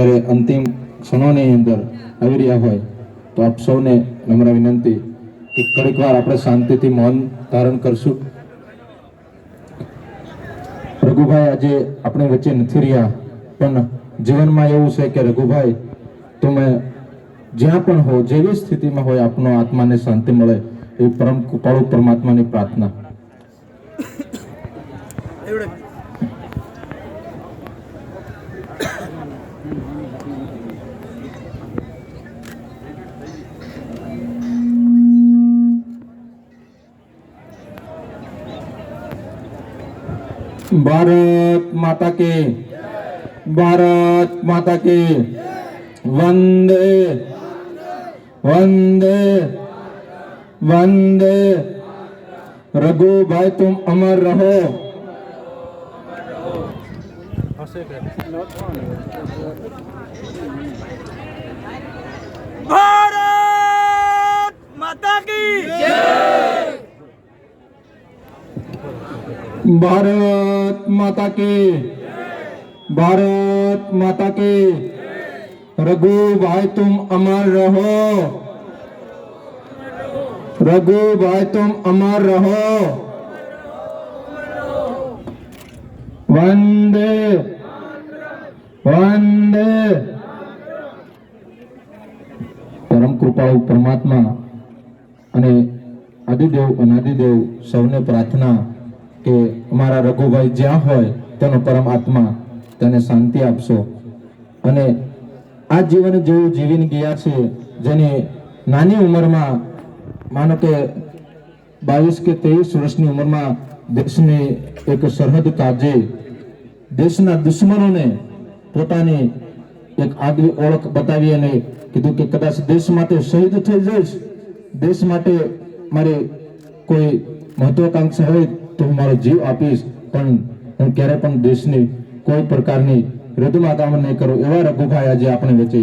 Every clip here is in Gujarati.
જ્યારે અંતિમ ક્ષણોની અંદર આવી રહ્યા હોય, તો આપ સૌને નમ્ર વિનંતી કે ઘડીક વાર આપણે શાંતિથી મૌન ધારણ કરશું. રઘુભાઈ આજે આપણી વચ્ચે નથી રહ્યા, પણ જીવનમાં એવું છે કે રઘુભાઈ, તમે જ્યાં પણ હો, જેવી સ્થિતિમાં હોય, આપનો આત્માને શાંતિ મળે એ પરમ કૃપાળુ પરમાત્માની પ્રાર્થના. भारत माता के। भारत माता के। वंदे। वंदे। वंदे। रघु भाई तुम अमर रहो। भारत माता की। भारत ભારત માતા કે ભારત માતા કી રઘુ ભાઈ તુમ અમર રહો. રઘુ ભાઈ તુમ અમર રહો. વંદે વંદે. પરમ કૃપાળુ પરમાત્મા અને આદિદેવ અનાદિદેવ સૌને પ્રાર્થના કે અમારા રઘુભાઈ જ્યાં હોય તેનો પરમ આત્મા તેને શાંતિ આપશો. અને આ જીવન જેવું જીવીને ગયા છે, જેની નાની ઉંમરમાં માનો કે બાવીસ કે ત્રેવીસ વર્ષની ઉંમરમાં દેશની એક સરહદ કાજે દેશના દુશ્મનોને પોતાની એક આગવી ઓળખ બતાવી અને કીધું કે કદાચ દેશ માટે શહીદ થઈ જઈશ. દેશ માટે મારી કોઈ મહત્વાકાંક્ષા હોય તો હું મારો જીવ આપીશ, પણ હું ક્યારે પણ દેશની કોઈ પ્રકારની રદમાદામણ નહીં કરું એવા રઘુભાઈ આજે આપણે વચ્ચે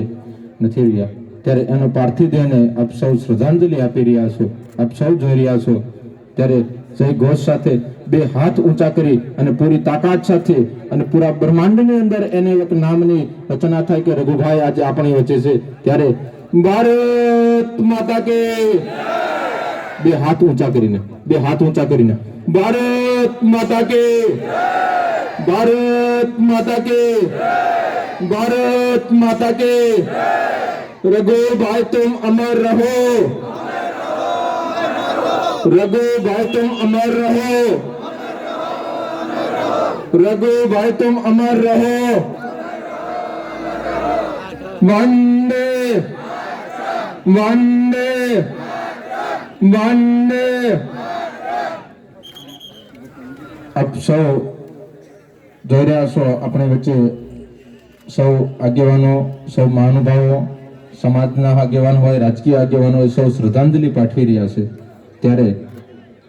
નથી રહ્યા. ત્યારે એનો પાર્થિવ દેહને આપ સૌ શ્રદ્ધાંજલિ આપી રહ્યા છો, આપ સૌ જોઈ રહ્યા છો. ત્યારે જય ઘોષ સાથે બે હાથ ઊંચા કરી અને પૂરી તાકાત સાથે અને પૂરા બ્રહ્માંડની અંદર એને એક નામની રચના થાય કે રઘુભાઈ આજે આપણી વચ્ચે છે. ત્યારે ભારત માતા કે બે હાથ ઊંચા કરીને બે હાથ ઊંચા કરીને ભારત માતા કે ભારત માતા કે ભારત માતા કે રઘુભાઈ તુમ અમર રહો रघु भाई तुम अमर रहो रघु भाई तुम अमर रहो वंदे वंदे वंदे આપ સૌ જોઈ રહ્યા છો આપણે વચ્ચે સૌ આગેવાનો સૌ મહાનુભાવો સમાજના આગેવાન હોય રાજકીય આગેવાનો હોય સૌ શ્રદ્ધાંજલિ પાઠવી રહ્યા છે ત્યારે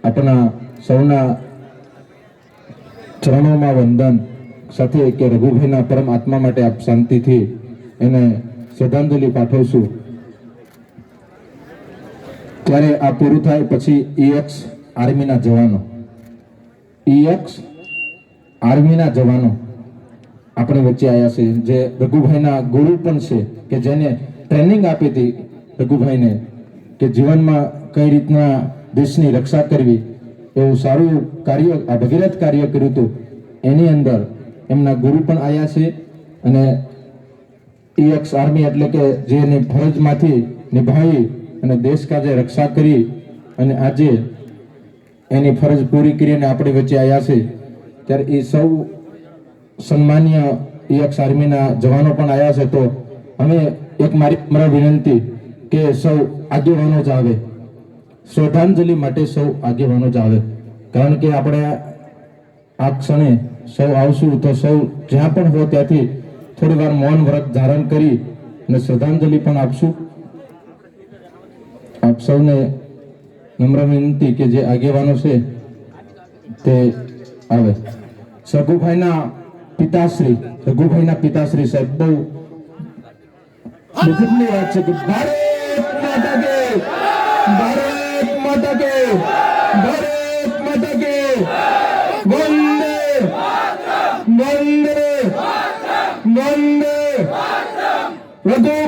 આપણા સૌના ચરણોમાં વંદન સાથે કે રઘુભાઈના પરમ આત્મા માટે આપ શાંતિથી એને શ્રદ્ધાંજલિ પાઠવશું ત્યારે આ પૂરું થાય પછી ઈએક્સ આર્મીના જવાનો? ઈએક્સ આર્મીના જવાનો આપણે વચ્ચે આવ્યા છે જે રઘુભાઈના ગુરુ પણ છે કે જેને ટ્રેનિંગ આપી હતી રઘુભાઈને કે જીવનમાં કઈ રીતના દેશની રક્ષા કરવી, એવું સારું કાર્ય, આ ભગીરથ કાર્ય કર્યું હતું. એની અંદર એમના ગુરુ પણ આવ્યા છે અને ઈએક્સ આર્મી એટલે કે જેની ફરજમાંથી નિભાવી અને દેશ કાજે રક્ષા કરી અને આજે એની ફરજ પૂરી કરીને આપણી વચ્ચે આવ્યા છે, ત્યારે એ સૌ સન્માનીય ઈએક્સ આર્મીના જવાનો પણ આવ્યા છે, તો અમે એક મારી મારા વિનંતી કે સૌ આગેવાનો જ આવે. શ્રદ્ધાંજલિ માટે સૌ આગેવાનો જ આવે. કારણ કે આપણે આ ક્ષણે સૌ આવશું, તો સૌ જ્યાં પણ હો ત્યાંથી થોડી વાર મૌન વ્રત ધારણ કરી અને શ્રદ્ધાંજલિ પણ આપશું. આપ સૌને નમ્ર વિનંતી કે જે આગેવાનો છે તે આવે. સગુભાઈના પિતાશ્રી રઘુભાઈના પિતાશ્રી સાહેબ, બહુ દુઃખની વાત છે કે ભારત માતા કે, ભારત માતા કે, ભારત માતા કે, વંદે વંદે વંદે રઘુભાઈ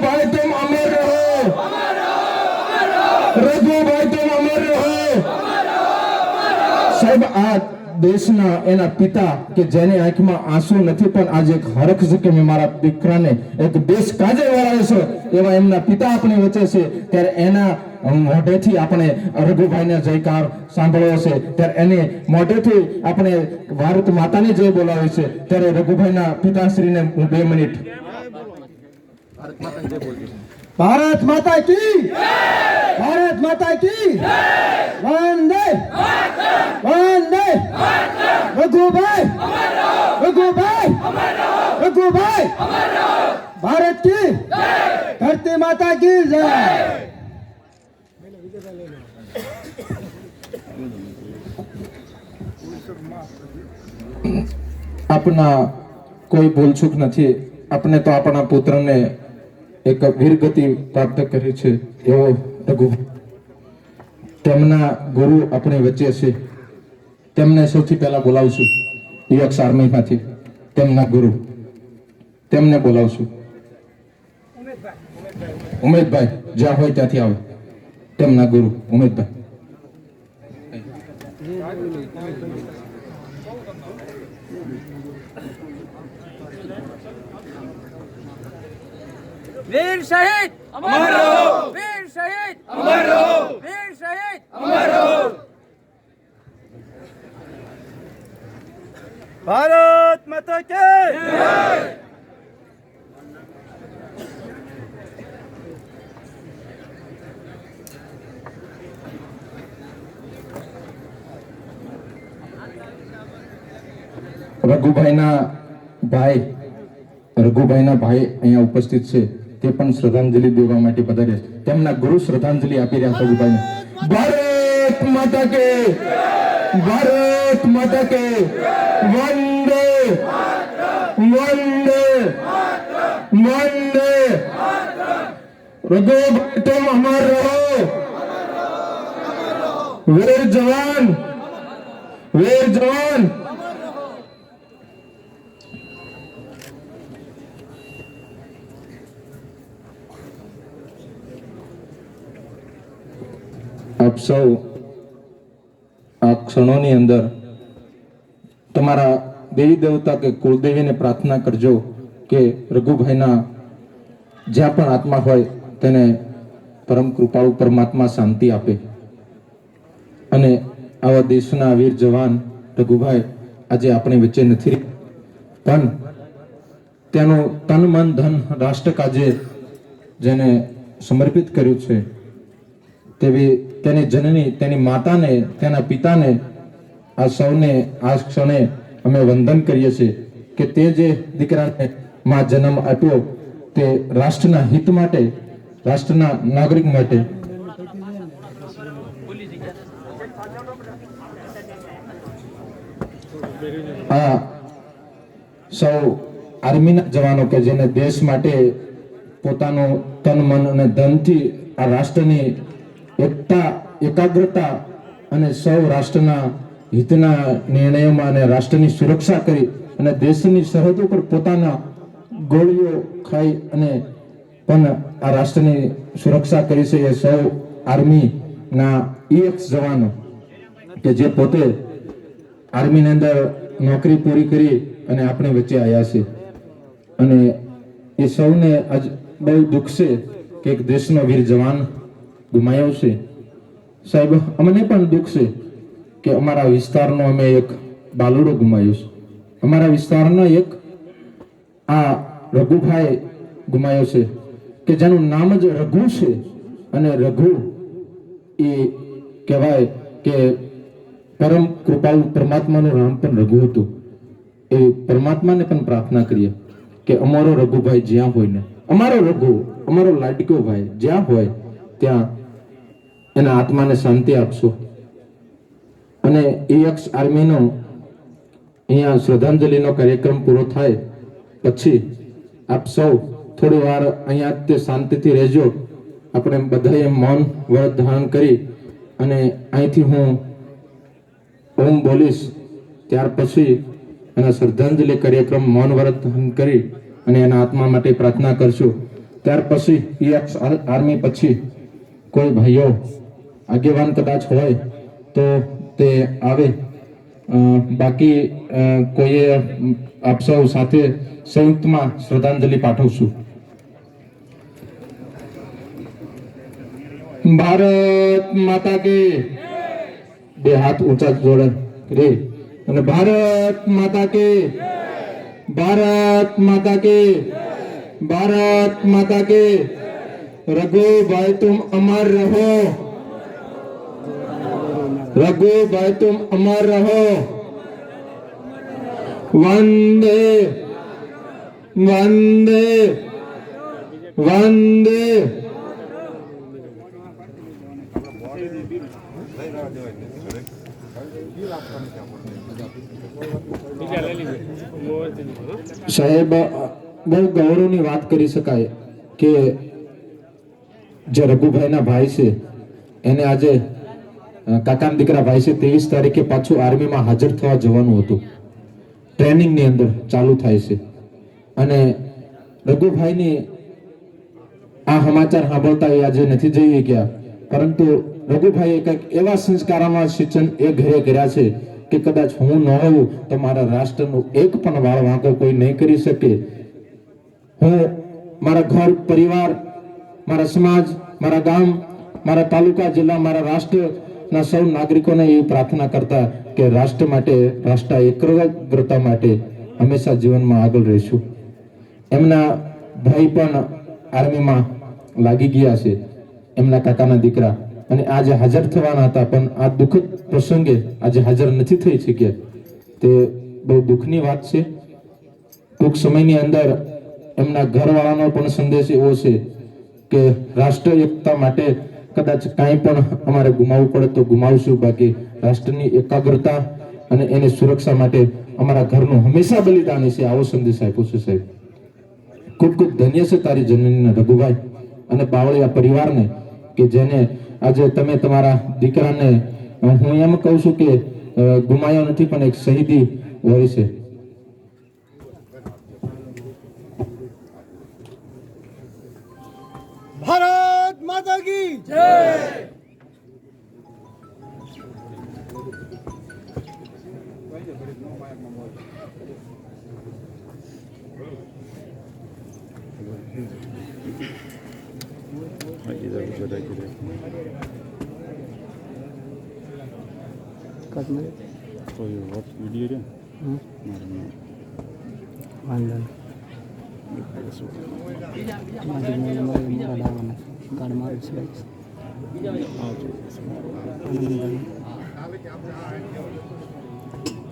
આ દેશના એના પિતા કે જેની આંખમાં આંસુ નથી, પણ આજે એક હરખ છે કે મારા દીકરાને એક દેશ કાજે વળાવે છે, એવા એમના પિતા આપણી વચ્ચે છે. ત્યારે એના મોઢેથી આપણે રઘુભાઈને જયકાર સાંભળ્યો છે. ત્યારે એને મોઢેથી આપણે ભારત માતાની જય બોલાવી છે, ત્યારે રઘુભાઈના પિતાશ્રીને હું બે મિનિટ ભારત માતા કી? ભારત માતા કી? વંદે. વંદે. રઘુભાઈ. રઘુભાઈ. રઘુભાઈ. ભારત કી? ધરતી માતા કી જય. આપના કોઈ ભૂલચૂક નથી. આપણે તો આપણા પુત્રને એક વીરગતિ પ્રાપ્ત કરી છે એવો રઘુ. તેમના ગુરુ આપણી વચ્ચે છે. તેમને સૌથી પહેલા બોલાવશું યુએક્સ આર્મીમાંથી તેમના ગુરુ. તેમને બોલાવશું. ઉમેદભાઈ, જ્યાં હોય ત્યાંથી આવે. તેમના ગુરુ. ઉમેદભાઈ. વીર શહીદ! અમર રહો! વીર શહીદ! અમર રહો! વીર શહીદ! અમર રહો! ભારત માતા કે રઘુભાઈના ભાઈ રઘુભાઈના ભાઈ અહીંયા ઉપસ્થિત છે. તે પણ શ્રદ્ધાંજલિ દેવા માટે પધાર્યા તેમના ગુરુ શ્રદ્ધાંજલિ આપી રહ્યા સગુભાઈને ભારત માતા કે! ભારત માતા કે! વંદે! વંદે! વંદે! હૃદય તેમ અમર રહો! વીર જવાન! વીર જવાન! આપ સૌ આ ક્ષણોની અંદર તમારા દેવી દેવતા કે કુળદેવીને પ્રાર્થના કરજો કે રઘુભાઈના જ્યાં પણ આત્મા હોય તેને પરમ કૃપાળુ પરમાત્મા શાંતિ આપે. અને આવા દેશના વીર જવાન રઘુભાઈ આજે આપણી વચ્ચે નથી પણ તેનું તન, મન, ધન રાષ્ટ્ર કાજે જેને સમર્પિત કર્યું છે તેવી તેની જનની, તેની માતાને, તેના પિતાને આ સૌને, આ ક્ષણે અમે વંદન કરીએ છીએ કે તે જે દીકરાને માં જન્મ આપ્યો તે રાષ્ટ્રના હિત માટે, રાષ્ટ્રના નાગરિક માટે. આ સૌ આર્મીના જવાનો કે જેને દેશ માટે પોતાનું તન, મન અને ધનથી આ રાષ્ટ્રની એકતા, એકાગ્રતા અને સૌ રાષ્ટ્રના હિતના નિર્ણયોમાં અને રાષ્ટ્રની સુરક્ષા કરી અને દેશની સરહદ ઉપર પોતાના ગોળીઓ ખાઈ અને પણ આ રાષ્ટ્રની સુરક્ષા કરી છે એ સૌ આર્મીના ઈએક્સ જવાનો કે જે પોતે આર્મીની અંદર નોકરી પૂરી કરી અને આપણે વચ્ચે આવ્યા છે. અને એ સૌને આજ બહુ દુઃખ છે કે એક દેશનો વીર જવાન ગુમાયો સાહેબ, અમને પણ દુઃખ છે કે અમારા વિસ્તારનો અમે એક બાલુડો ગુમાયો છે. અમારા વિસ્તારનો એક આ રઘુભાઈ ગુમાયો છે કે જેનું નામ જ રઘુ છે અને રઘુ એ કહેવાય કે પરમ કૃપાળુ પરમાત્માનું નામ પણ રઘુ હતું. એ પરમાત્માને પણ પ્રાર્થના કરીએ કે અમારો રઘુભાઈ જ્યાં હોય ને, અમારો રઘુ, અમારો લાડકો ભાઈ જ્યાં હોય, ત્યાં એના આત્માને શાંતિ આપશો. અને એએક્સ આર્મીનો અહીંયા શ્રદ્ધાંજલિનો કાર્યક્રમ પૂરો થાય પછી આપ સૌ થોડી વાર અહીંયા તે શાંતિથી રહેજો. આપણે બધાએ મૌન વ્રત ધારણ કરી અને અહીંથી હું ઓમ બોલીશ. ત્યાર પછી એના શ્રદ્ધાંજલિ કાર્યક્રમ મૌન વ્રત ધારણ કરી અને એના આત્મા માટે પ્રાર્થના કરશું. ત્યાર પછી ઈએક્સ આર્મી પછી કોઈ ભાઈઓ આગેવાન કદાચ હોય તો તે આવે. બાકી કોઈએ આપ સૌ સાથે સંયુક્તમાં શ્રદ્ધાંજલિ પાઠવશું. ભારત માતા કે બે હાથ ઊંચા જોડે રે. અને ભારત માતા કે ભારત માતા કે ભારત માતા કે રઘુભાઈ, તુમ અમર રહો. રઘુભાઈ તુમ અમર રહો. વંદે વંદે વંદે. સાહેબ, બહુ ગૌરવની વાત કરી શકાય કે જે રઘુભાઈના ભાઈ છે, એને આજે કાકાના દીકરા ભાઈ છે ત્રેવીસ તારીખે પાછું આર્મીમાં હાજર થવા જવાનું હતું. ટ્રેનિંગની અંદર ચાલુ થાય છે. અને રઘુભાઈને આ સમાચાર સાંભળતા એ આજે નથી જઈ ગયા. પરંતુ રઘુભાઈએ કંઈક એવા સંસ્કારોમાં સિંચન એ ઘરે કર્યા છે કે કદાચ હું ન હોઉં તો મારા રાષ્ટ્રનું એક પણ વાળ વાંકો કોઈ નહીં કરી શકે. હું મારા ઘર, પરિવાર, મારા સમાજ, મારા ગામ, મારા તાલુકા, જિલ્લા, મારા રાષ્ટ્રના સૌ નાગરિકોને એ પ્રાર્થના કરતા કે રાષ્ટ્ર માટે રાષ્ટ્ર એકાગ્રતા માટે હંમેશા જીવનમાં આગળ રહીશું. એમના ભાઈ પણ આર્મીમાં લાગી ગયા છે, એમના કાકાના દીકરા. અને આજે હાજર થવાના હતા, પણ આ દુઃખદ પ્રસંગે આજે હાજર નથી થઈ શક્યા. તે બહુ દુઃખની વાત છે. ટૂંક સમયની અંદર એમના ઘરવાળાનો પણ સંદેશ એવો છે કે રાષ્ટ્ર એકતા માટે કદાચ કાંઈ પણ અમારે ગુમાવવું પડે તો ગુમાવશું. બાકી રાષ્ટ્રની એકાગ્રતા અને એની સુરક્ષા માટે અમારા ઘરનું હંમેશા બલિદાન છે. આવો સંદેશ આપ્યો છે સાહેબ. ખૂબ ખૂબ ધન્ય છે તારી જનનીને રઘુભાઈ અને બાવળિયા પરિવારને કે જેને આજે તમે તમારા દીકરાને, હું એમ કહું છું કે ગુમાયો નથી પણ એક શહીદી હોય છે. ભારત માતા કી કોઈ વોટ વીડિયો રહ્યો મારે વાંધો નહીં મારી મોરા લાવવાના કાર્ડ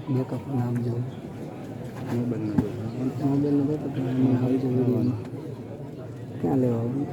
બેકઅપ નામ જો મોબાઈલ નંબર મોબાઈલ નંબર તો આવી જાય ક્યાં લેવા આવું?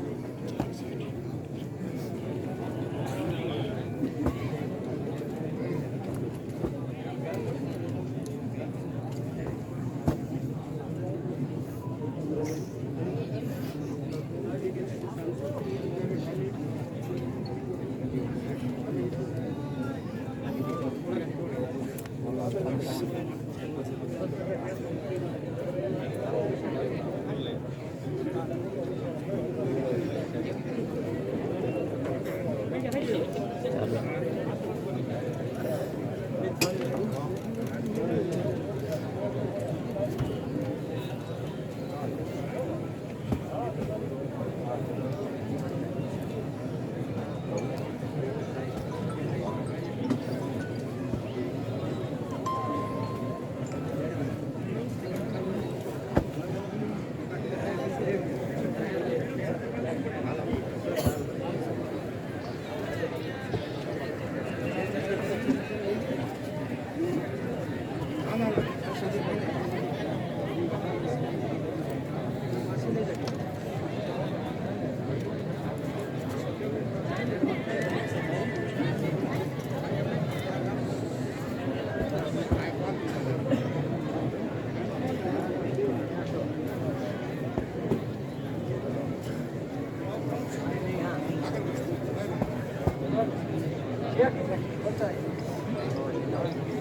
Gracias.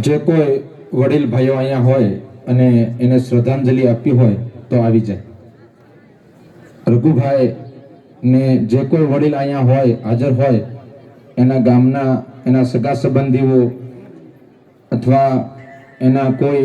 જે કોઈ વડીલ ભાઈઓ અહીંયા હોય અને એને શ્રદ્ધાંજલિ આપી હોય તો આવી જાય. રઘુભાઈ ને જે કોઈ વડીલ અહીંયા હોય, હાજર હોય, એના ગામના, એના સગા સંબંધીઓ અથવા એના કોઈ